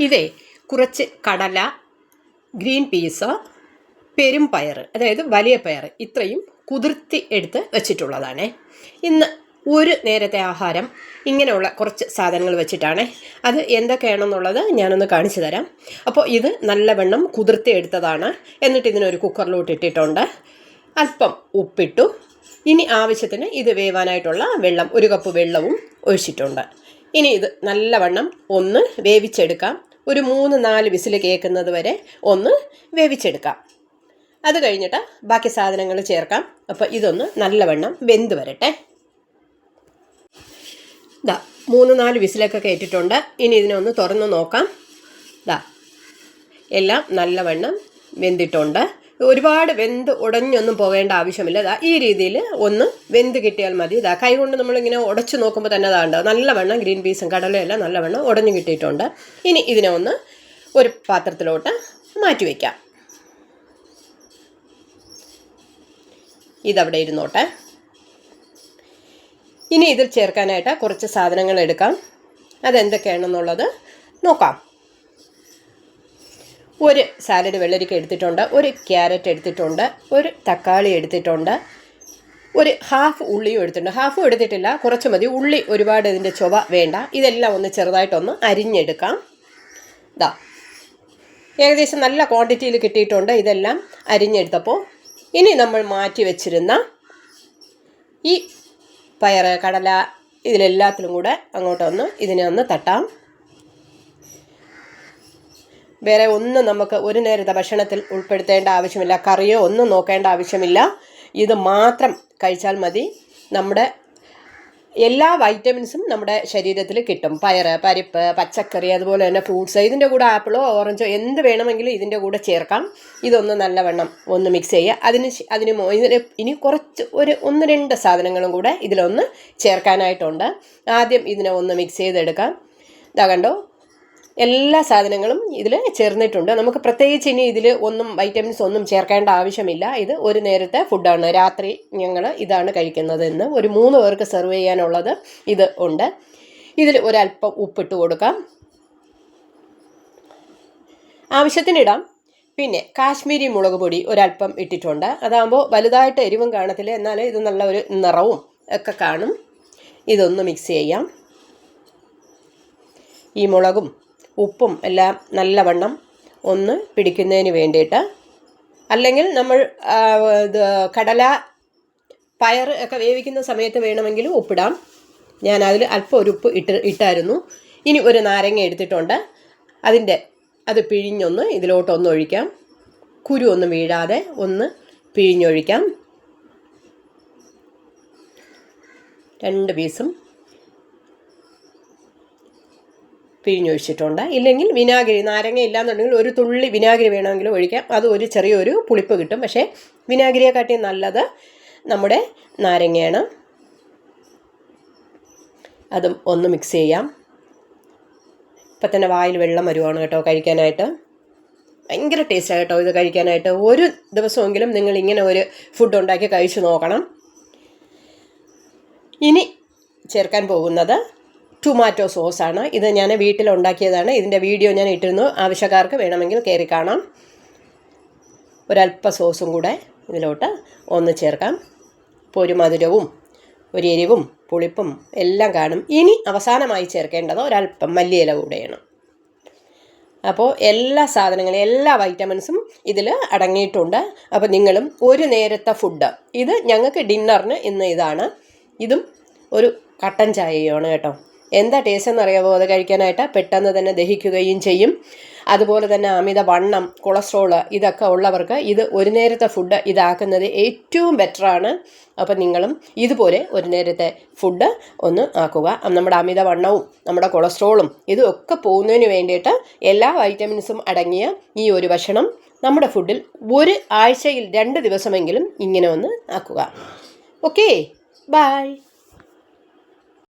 ഇതേ കുറച്ച് കടല ഗ്രീൻ പീസ് പെരും പയർ അതായത് വലിയ പയർ ഇത്രയും കുതിർത്തി എടുത്ത് വെച്ചിട്ടുള്ളതാണ്. ഇന്ന് ഒരു നേരത്തെ ആഹാരം ഇങ്ങനെയുള്ള കുറച്ച് സാധനങ്ങൾ വെച്ചിട്ടാണ്. അത് എന്തൊക്കെയാണെന്നുള്ളത് ഞാനൊന്ന് കാണിച്ചു തരാം. അപ്പോൾ ഇത് നല്ലവണ്ണം കുതിർത്തി എടുത്തതാണ്. എന്നിട്ട് ഇതിനൊരു കുക്കറിലോട്ട് ഇട്ടിട്ടുണ്ട്. അല്പം ഉപ്പിട്ടു. ഇനി ആവശ്യത്തിന് ഇത് വേവാനായിട്ടുള്ള വെള്ളം ഒരു കപ്പ് വെള്ളവും ഒഴിച്ചിട്ടുണ്ട്. ഇനി ഇത് നല്ലവണ്ണം ഒന്ന് വേവിച്ചെടുക്കാം. ഒരു മൂന്ന് നാല് വിസിൽ കേൾക്കുന്നത് വരെ ഒന്ന് വേവിച്ചെടുക്കാം. അത് കഴിഞ്ഞിട്ട് ബാക്കി സാധനങ്ങൾ ചേർക്കാം. അപ്പോൾ ഇതൊന്ന് നല്ലവണ്ണം വെന്ത് വരട്ടെ. ദാ മൂന്ന് നാല് വിസിലൊക്കെ കയറ്റിട്ടുണ്ട് ഇനി ഇതിനൊന്ന് തുറന്ന് നോക്കാം. ദാ എല്ലാം നല്ലവണ്ണം വെന്തിട്ടുണ്ട്. ഒരുപാട് വെന്ത് ഉടഞ്ഞൊന്നും പോകേണ്ട ആവശ്യമില്ല. ഇതാ ഈ രീതിയിൽ ഒന്ന് വെന്ത് കിട്ടിയാൽ മതി. ഇതാ കൈ കൊണ്ട് നമ്മളിങ്ങനെ ഉടച്ചു നോക്കുമ്പോൾ തന്നെ അതാണ്ട് നല്ലവണ്ണം ഗ്രീൻ പീസും കടലയെല്ലാം നല്ലവണ്ണം ഉടഞ്ഞു കിട്ടിയിട്ടുണ്ട്. ഇനി ഇതിനെ ഒന്ന് ഒരു പാത്രത്തിലോട്ട് മാറ്റി വയ്ക്കാം ഇതവിടെ ഇരുന്നോട്ടെ. ഇനി ഇതിൽ ചേർക്കാനായിട്ട് കുറച്ച് സാധനങ്ങൾ എടുക്കാം. അതെന്തൊക്കെയാണെന്നുള്ളത് നോക്കാം. ഒരു സാലഡ് വെള്ളരിക്ക എടുത്തിട്ടുണ്ട് ഒരു ക്യാരറ്റ് എടുത്തിട്ടുണ്ട് ഒരു തക്കാളി എടുത്തിട്ടുണ്ട് ഒരു ഹാഫ് ഉള്ളിയും എടുത്തിട്ടുണ്ട്. ഹാഫും എടുത്തിട്ടില്ല കുറച്ച് മതി. ഉള്ളി ഒരുപാട് ഇതിന്റെ ചൊവ വേണ്ട. ഇതെല്ലാം ഒന്ന് ചെറുതായിട്ടൊന്ന് അരിഞ്ഞെടുക്കാം. ദാ. ഏകദേശം നല്ല ക്വാണ്ടിറ്റിയിൽ കിട്ടിയിട്ടുണ്ട് ഇതെല്ലാം അരിഞ്ഞെടുത്തപ്പോൾ. ഇനി നമ്മൾ മാറ്റി വെച്ചിരുന്ന ഈ പയർ കടല ഇതിലെല്ലാത്തിലും കൂടെ അങ്ങോട്ടൊന്ന് ഇതിനെ ഒന്ന് തട്ടാം. വേറെ ഒന്നും നമുക്ക് ഒരു നേരത്തെ ഭക്ഷണത്തിൽ ഉൾപ്പെടുത്തേണ്ട ആവശ്യമില്ല. കറിയോ ഒന്നും നോക്കേണ്ട ആവശ്യമില്ല. ഇത് മാത്രം കഴിച്ചാൽ മതി. നമ്മുടെ എല്ലാ വൈറ്റമിൻസും നമ്മുടെ ശരീരത്തിൽ കിട്ടും. പയർ പരിപ്പ് പച്ചക്കറി അതുപോലെ തന്നെ ഫ്രൂട്ട്സ് ഇതിന്റെ കൂടെ ആപ്പിളോ ഓറഞ്ചോ എന്ത് വേണമെങ്കിലും ഇതിന്റെ കൂടെ ചേർക്കാം. ഇതൊന്ന് നല്ലവണ്ണം ഒന്ന് മിക്സ് ചെയ്യുക. അതിന് അതിന് ഇതിന് ഇനി കുറച്ച് ഒരു ഒന്ന് രണ്ട് സാധനങ്ങളും കൂടെ ഇതിലൊന്ന് ചേർക്കാനായിട്ടുണ്ട്. ആദ്യം ഇതിനെ ഒന്ന് മിക്സ് ചെയ്തെടുക്കാം. ഇതാ കണ്ടോ? എല്ലാ സാധനങ്ങളും ഇതിൽ ചേർന്നിട്ടുണ്ട്. നമുക്ക് പ്രത്യേകിച്ച് ഇനി ഇതിൽ ഒന്നും വൈറ്റമിൻസ് ഒന്നും ചേർക്കേണ്ട ആവശ്യമില്ല. ഇത് ഒരു നേരത്തെ ഫുഡാണ് രാത്രി ഞങ്ങൾ ഇതാണ് കഴിക്കുന്നത് എന്ന് ഒരു മൂന്ന് പേർക്ക് സെർവ് ചെയ്യാനുള്ളത് ഇത് ഉണ്ട്. ഇതിൽ ഒരല്പം ഉപ്പിട്ട് കൊടുക്കാം. ആവശ്യത്തിനിടാം. പിന്നെ കാശ്മീരി മുളക് പൊടി ഒരല്പം ഇട്ടിട്ടുണ്ട്. അതാകുമ്പോൾ വലുതായിട്ട് എരിവും കാണത്തില്ല. എന്നാൽ ഇത് നല്ല ഒരു നിറവും ഒക്കെ കാണും. ഇതൊന്ന് മിക്സ് ചെയ്യാം. ഈ മുളകും ഉപ്പും എല്ലാം നല്ലവണ്ണം ഒന്ന് പിടിക്കുന്നതിന് വേണ്ടിയിട്ട്. അല്ലെങ്കിൽ നമ്മൾ ഇത് കടല പയർ ഒക്കെ വേവിക്കുന്ന സമയത്ത് വേണമെങ്കിൽ ഉപ്പിടാം. ഞാൻ അതിൽ അല്പം ഒരു ഉപ്പ് ഇട്ട് ഇട്ടായിരുന്നു. ഇനി ഒരു നാരങ്ങ എടുത്തിട്ടുണ്ട്. അതിന്റെ അത് പിഴിഞ്ഞൊന്ന് ഇതിലോട്ടൊന്ന് ഒഴിക്കാം. കുരു ഒന്നും വീഴാതെ ഒന്ന് പിഴിഞ്ഞൊഴിക്കാം. രണ്ട് പീസും പിഴിഞ്ഞൊഴിച്ചിട്ടുണ്ട്. ഇല്ലെങ്കിൽ വിനാഗിരി നാരങ്ങ ഇല്ലാന്നുണ്ടെങ്കിൽ ഒരു തുള്ളി വിനാഗിരി വേണമെങ്കിൽ ഒഴിക്കാം. അത് ഒരു ചെറിയൊരു പുളിപ്പ് കിട്ടും. പക്ഷേ വിനാഗിരിയെക്കാട്ടി നല്ലത് നമ്മുടെ നാരങ്ങയാണ്. അതും ഒന്ന് മിക്സ് ചെയ്യാം. ഇപ്പം തന്നെ വായിൽ വെള്ളം വരുവാണ് കേട്ടോ കഴിക്കാനായിട്ട്. ഭയങ്കര ടേസ്റ്റാണ് കേട്ടോ ഇത് കഴിക്കാനായിട്ട്. ഒരു ദിവസമെങ്കിലും നിങ്ങൾ ഇങ്ങനെ ഒരു ഫുഡ് ഉണ്ടാക്കി കഴിച്ചു നോക്കണം. ഇനി ചേർക്കാൻ പോകുന്നത് ടൊമാറ്റോ സോസാണ് ഇത് ഞാൻ വീട്ടിൽ ഉണ്ടാക്കിയതാണ് ഇതിന്റെ വീഡിയോ ഞാൻ ഇട്ടിരുന്നു. ആവശ്യക്കാർക്ക് വേണമെങ്കിൽ കയറി കാണാം. ഒരല്പ സോസും കൂടെ ഇതിലോട്ട് ഒന്ന് ചേർക്കാം. പൊരുമധുരവും ഒരു എരിവും പുളിപ്പും എല്ലാം കാണും. ഇനി അവസാനമായി ചേർക്കേണ്ടത് ഒരല്പം മല്ലിയില കൂടെയാണ്. അപ്പോൾ എല്ലാ സാധനങ്ങളും എല്ലാ വൈറ്റമിൻസും ഇതിൽ അടങ്ങിയിട്ടുണ്ട്. അപ്പോൾ നിങ്ങളും ഒരു നേരത്തെ ഫുഡ് ഇത് ഞങ്ങൾക്ക് ഡിന്നറിന് ഇന്ന് ഇതാണ്. ഇതും ഒരു കട്ടൻ ചായയാണ് കേട്ടോ. എന്താ ടേസ്റ്റ് എന്നറിയാമോ അത് കഴിക്കാനായിട്ട് പെട്ടെന്ന് തന്നെ ദഹിക്കുകയും ചെയ്യും. അതുപോലെ തന്നെ അമിത വണ്ണം കൊളസ്ട്രോൾ ഇതൊക്കെ ഉള്ളവർക്ക് ഇത് ഒരു നേരത്തെ ഫുഡ് ഇതാക്കുന്നത് ഏറ്റവും ബെറ്ററാണ് അപ്പം നിങ്ങളും ഇതുപോലെ ഒരു നേരത്തെ ഫുഡ് ഒന്ന് ആക്കുക. നമ്മുടെ അമിത വണ്ണവും നമ്മുടെ കൊളസ്ട്രോളും ഇതൊക്കെ പോകുന്നതിന് വേണ്ടിയിട്ട് എല്ലാ വൈറ്റമിൻസും അടങ്ങിയ ഈ ഒരു ഭക്ഷണം നമ്മുടെ ഫുഡിൽ ഒരു ആഴ്ചയിൽ രണ്ട് ദിവസമെങ്കിലും ഇങ്ങനെ ഒന്ന് ആക്കുക. Okay bye